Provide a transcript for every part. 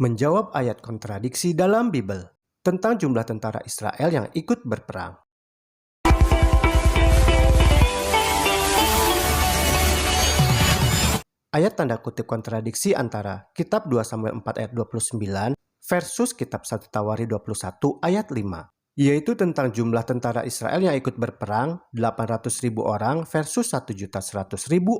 menjawab ayat kontradiksi dalam Bible tentang jumlah tentara Israel yang ikut berperang. Ayat tanda kutip kontradiksi antara Kitab 2 Samuel 4 ayat 29 versus Kitab 1 Tawari 21 ayat 5, yaitu tentang jumlah tentara Israel yang ikut berperang 800.000 orang versus 1.100.000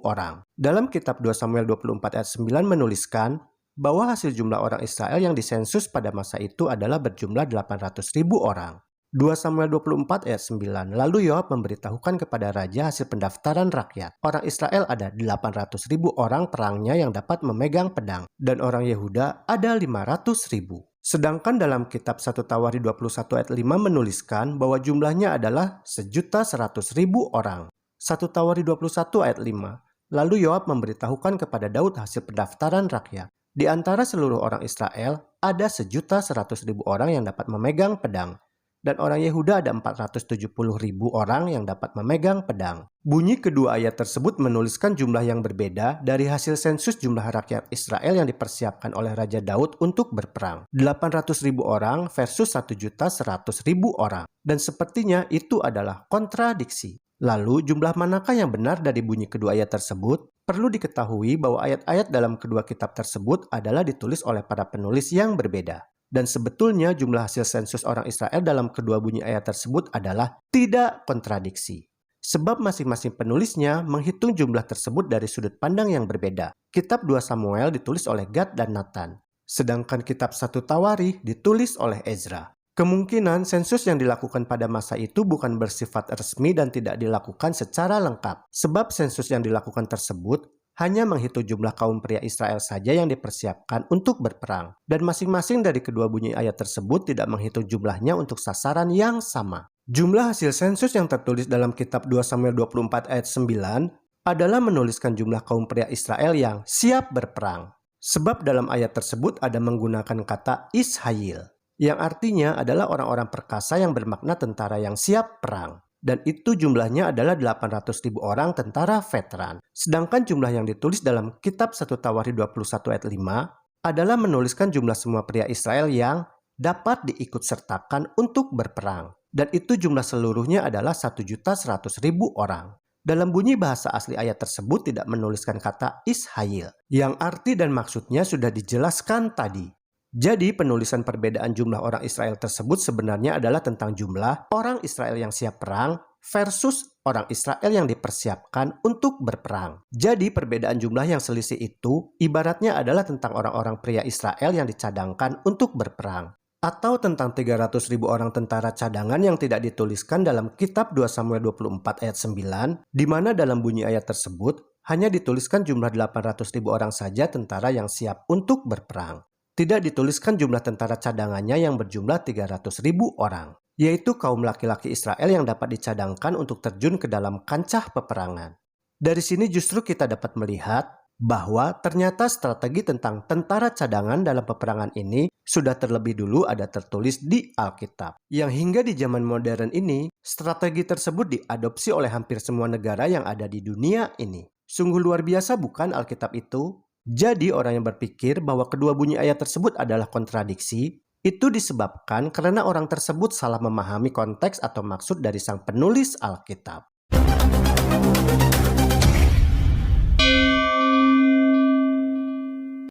orang. Dalam Kitab 2 Samuel 24 ayat 9 menuliskan bahwa hasil jumlah orang Israel yang disensus pada masa itu adalah berjumlah 800.000 orang. 2 Samuel 24 ayat 9. Lalu Yoab memberitahukan kepada raja hasil pendaftaran rakyat. Orang Israel ada 800 ribu orang perangnya yang dapat memegang pedang. Dan orang Yehuda ada 500 ribu. Sedangkan dalam kitab 1 Tawari 21 ayat 5 menuliskan bahwa jumlahnya adalah sejuta seratus ribu orang. 1 Tawari 21 ayat 5. Lalu Yoab memberitahukan kepada Daud hasil pendaftaran rakyat. Di antara seluruh orang Israel, ada sejuta seratus ribu orang yang dapat memegang pedang dan orang Yehuda ada 470 ribu orang yang dapat memegang pedang. Bunyi kedua ayat tersebut menuliskan jumlah yang berbeda dari hasil sensus jumlah rakyat Israel yang dipersiapkan oleh Raja Daud untuk berperang. 800 ribu orang versus 1 juta 100 ribu orang. Dan sepertinya itu adalah kontradiksi. Lalu jumlah manakah yang benar dari bunyi kedua ayat tersebut? Perlu diketahui bahwa ayat-ayat dalam kedua kitab tersebut adalah ditulis oleh para penulis yang berbeda. Dan sebetulnya jumlah hasil sensus orang Israel dalam kedua bunyi ayat tersebut adalah tidak kontradiksi. Sebab masing-masing penulisnya menghitung jumlah tersebut dari sudut pandang yang berbeda. Kitab 2 Samuel ditulis oleh Gad dan Nathan, sedangkan kitab 1 Tawari ditulis oleh Ezra. Kemungkinan sensus yang dilakukan pada masa itu bukan bersifat resmi dan tidak dilakukan secara lengkap, sebab sensus yang dilakukan tersebut hanya menghitung jumlah kaum pria Israel saja yang dipersiapkan untuk berperang. Dan masing-masing dari kedua bunyi ayat tersebut tidak menghitung jumlahnya untuk sasaran yang sama. Jumlah hasil sensus yang tertulis dalam kitab 2 Samuel 24 ayat 9 adalah menuliskan jumlah kaum pria Israel yang siap berperang. Sebab dalam ayat tersebut ada menggunakan kata Israel, yang artinya adalah orang-orang perkasa yang bermakna tentara yang siap perang dan itu jumlahnya adalah 800 ribu orang tentara veteran. Sedangkan jumlah yang ditulis dalam kitab 1 Tawari 21 ayat 5 adalah menuliskan jumlah semua pria Israel yang dapat diikut sertakan untuk berperang. Dan itu jumlah seluruhnya adalah 1.100.000 orang. Dalam bunyi bahasa asli ayat tersebut tidak menuliskan kata Israel, yang arti dan maksudnya sudah dijelaskan tadi. Jadi penulisan perbedaan jumlah orang Israel tersebut sebenarnya adalah tentang jumlah orang Israel yang siap perang versus orang Israel yang dipersiapkan untuk berperang. Jadi perbedaan jumlah yang selisih itu ibaratnya adalah tentang orang-orang pria Israel yang dicadangkan untuk berperang. Atau tentang 300 ribu orang tentara cadangan yang tidak dituliskan dalam kitab 2 Samuel 24 ayat 9, di mana dalam bunyi ayat tersebut hanya dituliskan jumlah 800 ribu orang saja tentara yang siap untuk berperang tidak dituliskan jumlah tentara cadangannya yang berjumlah 300 ribu orang, yaitu kaum laki-laki Israel yang dapat dicadangkan untuk terjun ke dalam kancah peperangan. Dari sini justru kita dapat melihat bahwa ternyata strategi tentang tentara cadangan dalam peperangan ini sudah terlebih dulu ada tertulis di Alkitab. Yang hingga di zaman modern ini, strategi tersebut diadopsi oleh hampir semua negara yang ada di dunia ini. Sungguh luar biasa bukan Alkitab itu? Jadi orang yang berpikir bahwa kedua bunyi ayat tersebut adalah kontradiksi, itu disebabkan karena orang tersebut salah memahami konteks atau maksud dari sang penulis Alkitab.